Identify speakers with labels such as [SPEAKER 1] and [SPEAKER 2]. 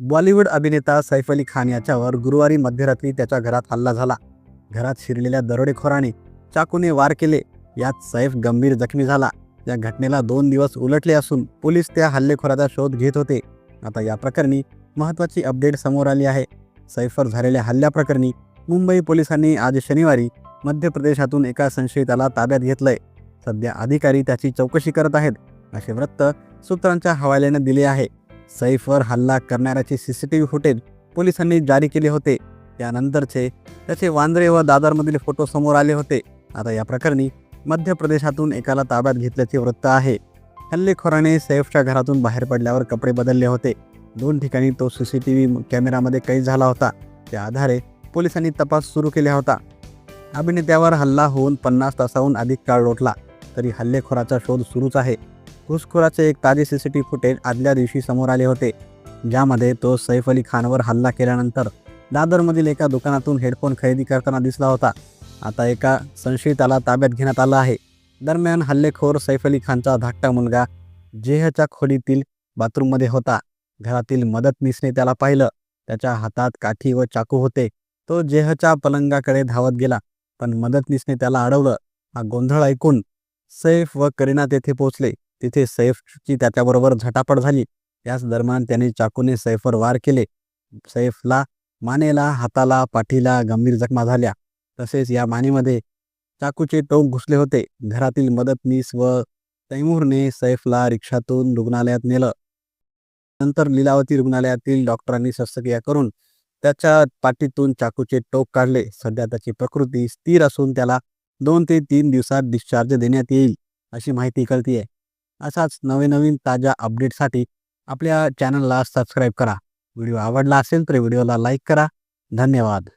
[SPEAKER 1] बॉलिवूड अभिनेता सैफ अली खान याच्यावर गुरुवारी मध्यरात्री त्याच्या घरात हल्ला झाला. घरात शिरलेल्या दरोडेखोराने चाकूने वार केले. यात सैफ गंभीर जखमी झाला. या घटनेला दोन दिवस उलटले असून पोलीस त्या हल्लेखोराचा शोध घेत होते. आता या प्रकरणी महत्त्वाची अपडेट समोर आली आहे. सैफवर झालेल्या हल्ल्याप्रकरणी मुंबई पोलिसांनी आज शनिवारी मध्य प्रदेशातून एका संशयिताला ताब्यात घेतलंय. सध्या अधिकारी त्याची चौकशी करत आहेत असे वृत्त सूत्रांच्या हवाल्याने दिले आहे. सैफवर हल्ला करणाऱ्याचे C C T V footage पोलिसांनी जारी केले होते. त्यानंतरचे त्याचे वांद्रे व दादरमधील फोटो समोर आले होते. आता या प्रकरणी मध्य प्रदेशातून एकाला ताब्यात घेतल्याचे वृत्त आहे. हल्लेखोराने सैफच्या घरातून बाहेर पडल्यावर कपडे बदलले होते. दोन ठिकाणी तो सी सी टी व्ही कॅमेरामध्ये कैद झाला होता. त्या आधारे पोलिसांनी तपास सुरू केला होता. अभिनेत्यावर हल्ला होऊन पन्नास तासाहून अधिक काळ लोटला. तरी हल्लेखोराचा शोध सुरूच आहे. घुसखोराचे एक ताजे सी सी टी फुटेज आदल्या दिवशी समोर आले होते ज्यामध्ये तो सैफ अली खानवर हल्ला केल्यानंतर दादरमधील एका दुकानातून हेडफोन खरेदी करताना दिसला होता. आता एका संशयिताला ताब्यात घेण्यात आला आहे. दरम्यान हल्लेखोर सैफ अली खानचा धाकटा मुलगा जेहच्या खोलीतील बाथरूममध्ये होता. घरातील मदतनीसने त्याला पाहिलं. त्याच्या हातात काठी व चाकू होते. तो जेहच्या पलंगाकडे धावत गेला पण मदतनीसने त्याला अडवलं. हा गोंधळ ऐकून सैफ व करीना तेथे पोहोचले. तिथे सैफची त्याच्याबरोबर झटापट झाली. त्याच दरम्यान त्याने चाकूने सैफवर वार केले. सैफला मानेला हाताला पाठीला गंभीर जखमा झाल्या. तसेच या मानेमध्ये चाकूचे टोक घुसले होते. घरातील मदतनीस व तैमूरने सैफला रिक्षातून रुग्णालयात नेलं. नंतर लीलावती रुग्णालयातील डॉक्टरांनी शस्त्रक्रिया करून त्याच्या पाठीतून चाकूचे टोक काढले. सध्या त्याची प्रकृती स्थिर असून त्याला दोन ते तीन दिवसात डिस्चार्ज देण्यात येईल अशी माहिती कळतीये. असाच नवीन नवीन ताज्या अपडेटसाठी आपल्या चॅनलला सबस्क्राईब करा. व्हिडिओ आवडला असेल तर व्हिडिओला लाईक करा. धन्यवाद.